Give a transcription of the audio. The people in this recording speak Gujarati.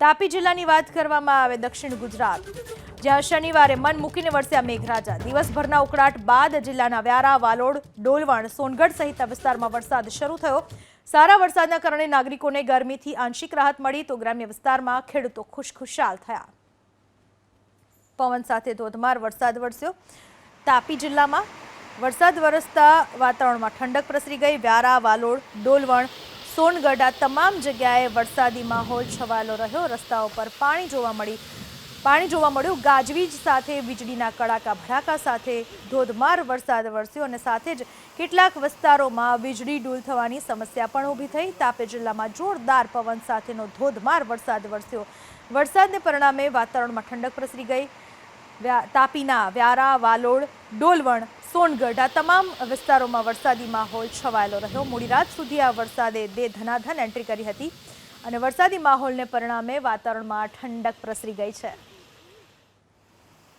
તાપી જિલ્લાની વાત કરવામાં આવે દક્ષિણ ગુજરાત. જ્યાં શનિવારે મન મૂકીને વરસ્યા મેઘરાજા. દિવસભરના ઉકળાટ બાદ જિલ્લાના વ્યારા, વાલોડ, ડોલવણ, સોનગઢ સહિતના વિસ્તારમાં વરસાદ શરૂ થયો. સારા વરસાદના કારણે નાગરિકોને ગરમીથી આંશિક રાહત મળી તો ગ્રામ્ય વિસ્તારમાં ખેડૂતો ખુશખુશાલ થયા. પવન સાથે ધોધમાર વરસાદ વરસ્યો. તાપી જિલ્લામાં વરસાદ વરસતા વાતાવરણમાં ઠંડક પ્રસરી ગઈ. વ્યારા, વાલોડ, ડોલવણ સોનગઢ આ તમામ જગ્યાએ વરસાદી માહોલ છવાયેલો રહ્યો. રસ્તાઓ પર પાણી જોવા મળી પાણી જોવા મળ્યું. ગાજવીજ સાથે વીજળીના કડાકા ભડાકા સાથે ધોધમાર વરસાદ વરસ્યો અને સાથે જ કેટલાક વિસ્તારોમાં વીજળી ડૂલ થવાની સમસ્યા પણ ઊભી થઈ. તાપી જિલ્લામાં જોરદાર પવન સાથેનો ધોધમાર વરસાદ વરસ્યો. વરસાદને પરિણામે વાતાવરણમાં ઠંડક પ્રસરી ગઈ. તાપીના વ્યારા, વાલોડ, ડોલવણ સોનગઢ આ તમામ વિસ્તારોમાં વરસાદી માહોલ છવાયેલો રહ્યો. મોડી રાત સુધી આ વરસાદે દે ધનાધન એન્ટ્રી કરી હતી અને વરસાદી માહોલને પરિણામે વાતાવરણમાં ઠંડક પ્રસરી ગઈ છે.